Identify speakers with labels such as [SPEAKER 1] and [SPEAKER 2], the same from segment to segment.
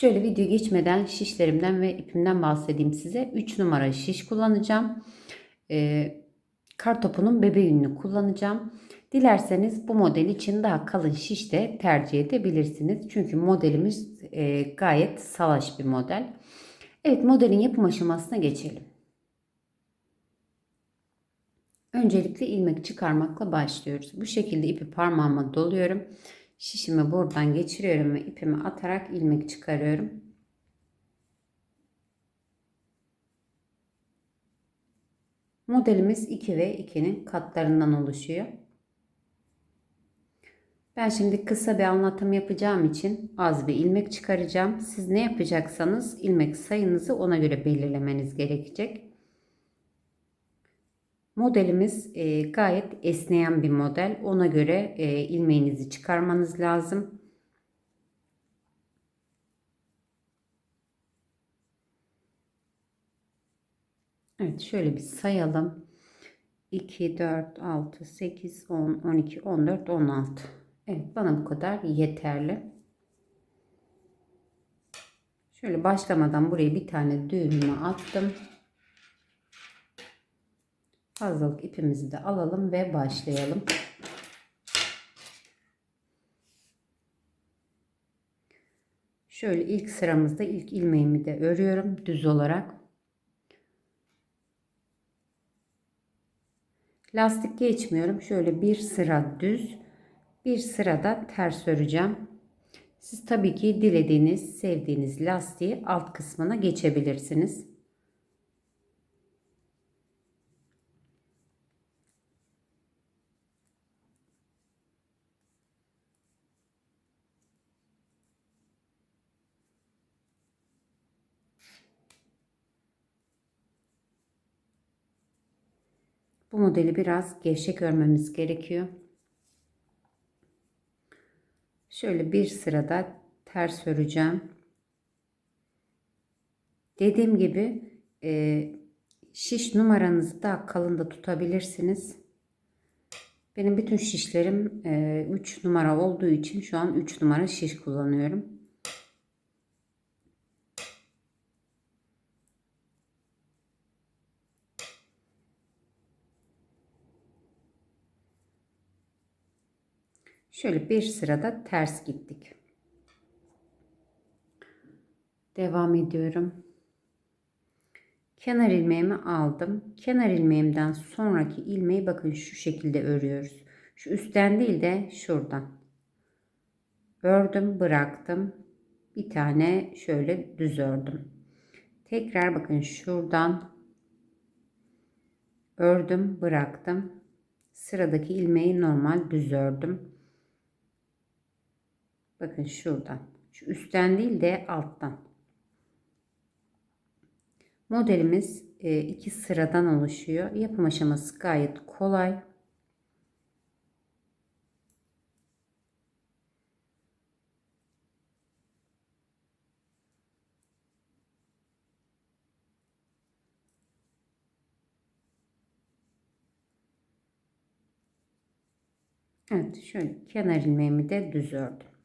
[SPEAKER 1] Şöyle video geçmeden şişlerimden ve ipimden bahsedeyim size. 3 numara şiş kullanacağım. Ee, kar topunun bebe yününü kullanacağım. Dilerseniz bu model için daha kalın şiş de tercih edebilirsiniz. Çünkü modelimiz e, gayet salaş bir model. Evet modelin yapım aşamasına geçelim. Öncelikle ilmek çıkarmakla başlıyoruz. Bu şekilde ipi parmağıma doluyorum. Şişimi buradan geçiriyorum ve ipimi atarak ilmek çıkarıyorum. Modelimiz 2 ve 2'nin katlarından oluşuyor. Ben şimdi kısa bir anlatım yapacağım için az bir ilmek çıkaracağım. Siz ne yapacaksanız ilmek sayınızı ona göre belirlemeniz gerekecek. Modelimiz e, gayet esneyen bir model. Ona göre e, ilmeğinizi çıkarmanız lazım. Evet şöyle bir sayalım. 2, 4, 6, 8, 10, 12, 14, 16. Evet bana bu kadar yeterli. Şöyle başlamadan buraya bir tane düğümümü attım. Fazlalık ipimizi de alalım ve başlayalım. Şöyle ilk sıramızda ilk ilmeğimi de örüyorum düz olarak. Lastik geçmiyorum. Şöyle bir sıra düz, bir sırada ters öreceğim. Siz tabii ki dilediğiniz, sevdiğiniz lastiği alt kısmına geçebilirsiniz. Bu modeli biraz gevşek örmemiz gerekiyor. Şöyle bir sırada ters öreceğim. Dediğim gibi e, şiş numaranızı da kalın da tutabilirsiniz. Benim bütün şişlerim e, 3 numara olduğu için şu an 3 numara şiş kullanıyorum. Şöyle bir sırada ters gittik. Devam ediyorum. Kenar ilmeğimi aldım. Kenar ilmeğimden sonraki ilmeği bakın şu şekilde örüyoruz. Şu üstten değil de şuradan. Ördüm, bıraktım. Bir tane şöyle düz ördüm. Tekrar bakın şuradan ördüm, bıraktım. Sıradaki ilmeği normal düz ördüm. Bakın şuradan. Şu üstten değil de alttan. Modelimiz e, iki sıradan oluşuyor. Yapım aşaması gayet kolay. Evet şöyle kenar ilmeğimi de düz ördüm.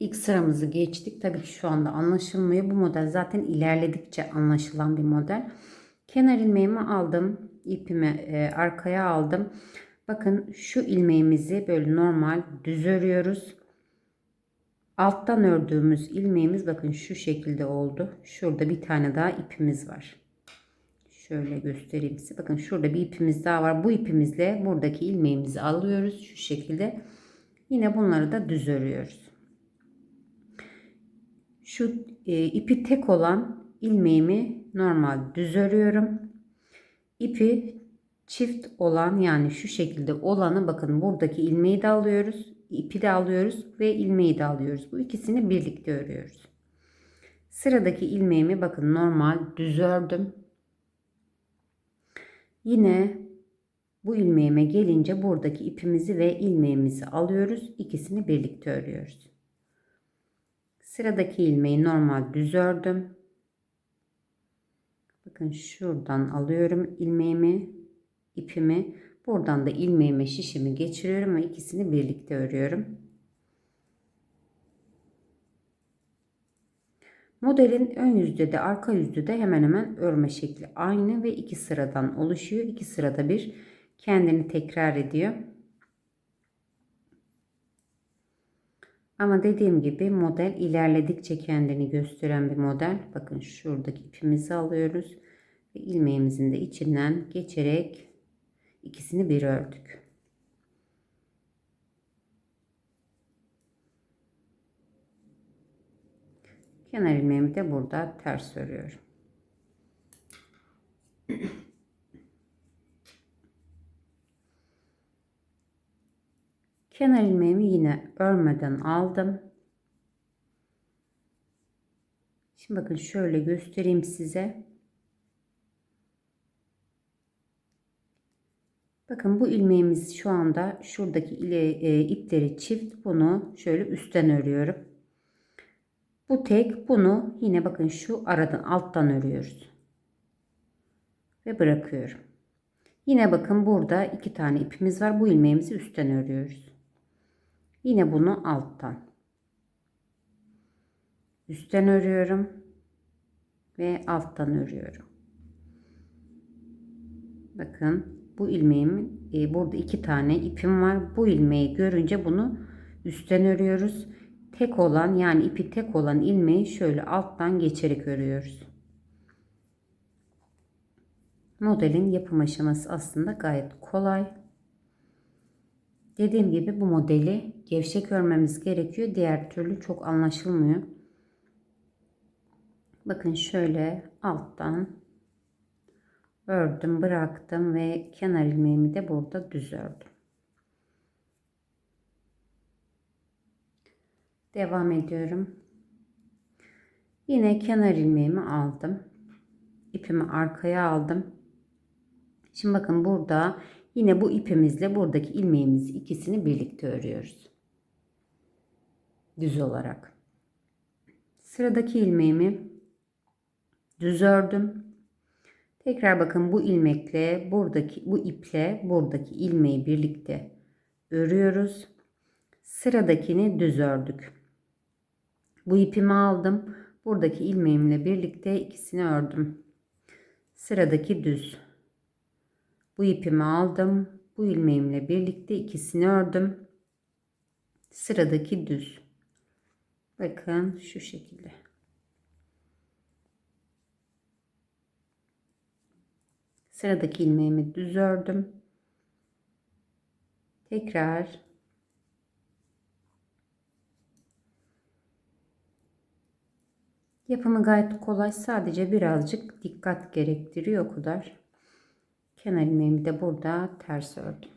[SPEAKER 1] İlk sıramızı geçtik. Tabii ki şu anda anlaşılmıyor. Bu model zaten ilerledikçe anlaşılan bir model. Kenar ilmeğimi aldım. ipimi e, arkaya aldım. Bakın şu ilmeğimizi böyle normal düz örüyoruz. Alttan ördüğümüz ilmeğimiz bakın şu şekilde oldu. Şurada bir tane daha ipimiz var. Şöyle göstereyim size. Bakın şurada bir ipimiz daha var. Bu ipimizle buradaki ilmeğimizi alıyoruz şu şekilde. Yine bunları da düz örüyoruz. Şu e, ipi tek olan ilmeğimi normal düz örüyorum. İpi çift olan yani şu şekilde olanı bakın buradaki ilmeği de alıyoruz. ipi de alıyoruz ve ilmeği de alıyoruz. Bu ikisini birlikte örüyoruz. Sıradaki ilmeğimi bakın normal düz ördüm. Yine bu ilmeğime gelince buradaki ipimizi ve ilmeğimizi alıyoruz. İkisini birlikte örüyoruz. Sıradaki ilmeği normal düz ördüm. Bakın şuradan alıyorum ilmeğimi, ipimi. Buradan da ilmeğime şişimi geçiriyorum ve ikisini birlikte örüyorum. Modelin ön yüzde de arka yüzde de hemen hemen örme şekli aynı ve iki sıradan oluşuyor. İki sırada bir kendini tekrar ediyor. Ama dediğim gibi model ilerledikçe kendini gösteren bir model. Bakın şuradaki ipimizi alıyoruz ve ilmeğimizin de içinden geçerek ikisini bir ördük. Kenar ilmeğimi de burada ters örüyorum. Kenar ilmeğimi yine örmeden aldım. Şimdi bakın şöyle göstereyim size. Bakın bu ilmeğimiz şu anda şuradaki ile, e, ipleri çift. Bunu şöyle üstten örüyorum. Bu tek bunu yine bakın şu aradan alttan örüyoruz. Ve bırakıyorum. Yine bakın burada iki tane ipimiz var. Bu ilmeğimizi üstten örüyoruz. Yine bunu alttan. Üstten örüyorum. Ve alttan örüyorum. Bakın bu ilmeğimin e, burada iki tane ipim var. Bu ilmeği görünce bunu üstten örüyoruz. Tek olan yani ipi tek olan ilmeği şöyle alttan geçerek örüyoruz. Modelin yapım aşaması aslında gayet kolay. Dediğim gibi bu modeli gevşek örmemiz gerekiyor. Diğer türlü çok anlaşılmıyor. Bakın şöyle alttan ördüm, bıraktım ve kenar ilmeğimi de burada düz ördüm. Devam ediyorum. Yine kenar ilmeğimi aldım. İpimi arkaya aldım. Şimdi bakın burada yine bu ipimizle buradaki ilmeğimizi ikisini birlikte örüyoruz. Düz olarak. Sıradaki ilmeğimi düz ördüm. Tekrar bakın bu ilmekle buradaki bu iple buradaki ilmeği birlikte örüyoruz. Sıradakini düz ördük. Bu ipimi aldım. Buradaki ilmeğimle birlikte ikisini ördüm. Sıradaki düz. Bu ipimi aldım. Bu ilmeğimle birlikte ikisini ördüm. Sıradaki düz. Bakın şu şekilde. Sıradaki ilmeğimi düz ördüm. Tekrar Yapımı gayet kolay. Sadece birazcık dikkat gerektiriyor o kadar. Kenar ilmeğimi de burada ters ördüm.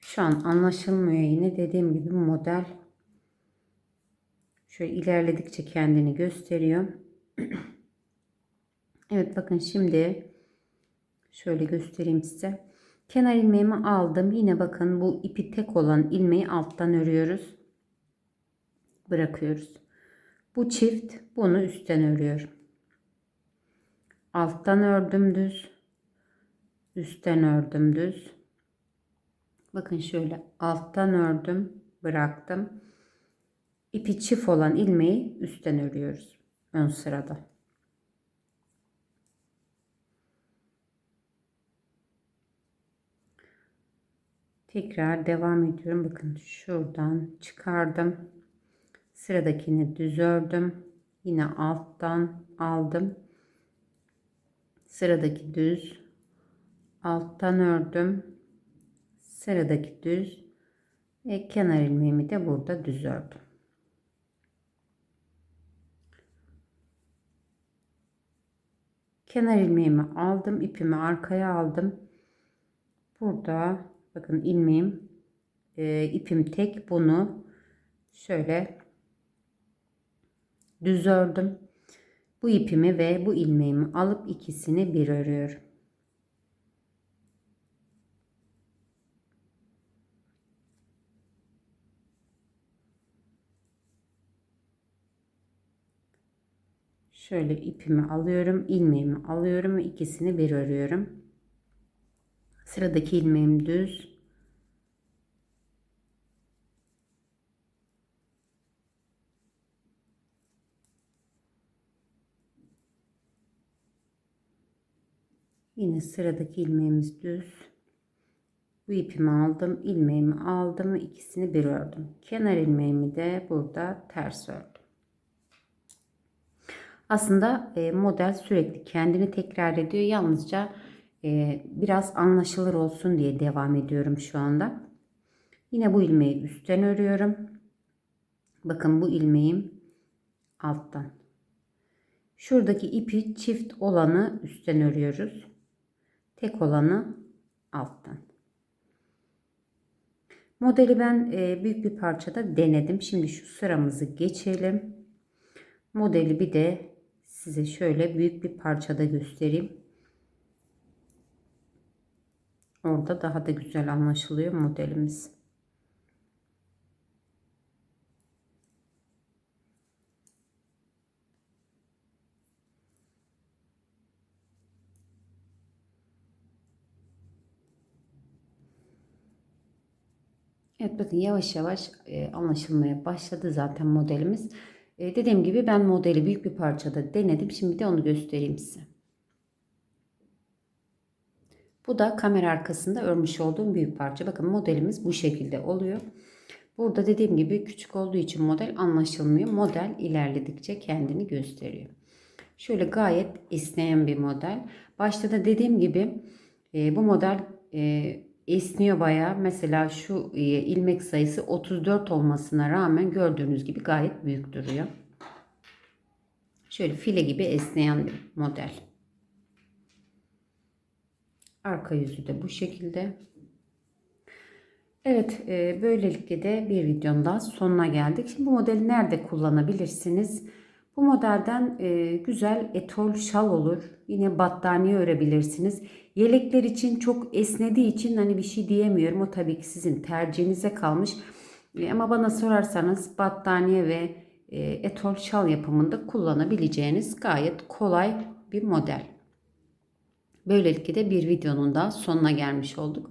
[SPEAKER 1] Şu an anlaşılmıyor yine. Dediğim gibi model şöyle ilerledikçe kendini gösteriyor. evet bakın şimdi şöyle göstereyim size. Kenar ilmeğimi aldım. Yine bakın bu ipi tek olan ilmeği alttan örüyoruz bırakıyoruz. Bu çift bunu üstten örüyorum. Alttan ördüm düz. Üstten ördüm düz. Bakın şöyle alttan ördüm, bıraktım. İpi çift olan ilmeği üstten örüyoruz ön sırada. Tekrar devam ediyorum. Bakın şuradan çıkardım. Sıradakini düz ördüm. Yine alttan aldım. Sıradaki düz. Alttan ördüm. Sıradaki düz. Ve kenar ilmeğimi de burada düz ördüm. Kenar ilmeğimi aldım. ipimi arkaya aldım. Burada bakın ilmeğim e, ipim tek bunu şöyle düz ördüm. Bu ipimi ve bu ilmeğimi alıp ikisini bir örüyorum. Şöyle ipimi alıyorum, ilmeğimi alıyorum ve ikisini bir örüyorum. Sıradaki ilmeğim düz. Yine sıradaki ilmeğimiz düz. Bu ipimi aldım, ilmeğimi aldım ve ikisini bir ördüm. Kenar ilmeğimi de burada ters ördüm. Aslında e, model sürekli kendini tekrar ediyor. Yalnızca e, biraz anlaşılır olsun diye devam ediyorum şu anda. Yine bu ilmeği üstten örüyorum. Bakın bu ilmeğim alttan. Şuradaki ipi çift olanı üstten örüyoruz. Tek olanı alttan. Modeli ben e, büyük bir parçada denedim. Şimdi şu sıramızı geçelim. Modeli bir de size şöyle büyük bir parçada göstereyim. Orada daha da güzel anlaşılıyor modelimiz. Evet bakın yavaş yavaş e, anlaşılmaya başladı zaten modelimiz. E, dediğim gibi ben modeli büyük bir parçada denedim. Şimdi de onu göstereyim size. Bu da kamera arkasında örmüş olduğum büyük parça. Bakın modelimiz bu şekilde oluyor. Burada dediğim gibi küçük olduğu için model anlaşılmıyor. Model ilerledikçe kendini gösteriyor. Şöyle gayet esneyen bir model. Başta da dediğim gibi e, bu model e, esniyor bayağı. Mesela şu e, ilmek sayısı 34 olmasına rağmen gördüğünüz gibi gayet büyük duruyor. Şöyle file gibi esneyen bir model. Arka yüzü de bu şekilde. Evet e, böylelikle de bir videonun daha sonuna geldik. Şimdi bu modeli nerede kullanabilirsiniz? Bu modelden e, güzel etol şal olur. Yine battaniye örebilirsiniz. Yelekler için çok esnediği için hani bir şey diyemiyorum. O tabii ki sizin tercihinize kalmış. E, ama bana sorarsanız battaniye ve e, etol şal yapımında kullanabileceğiniz gayet kolay bir model. Böylelikle de bir videonun da sonuna gelmiş olduk.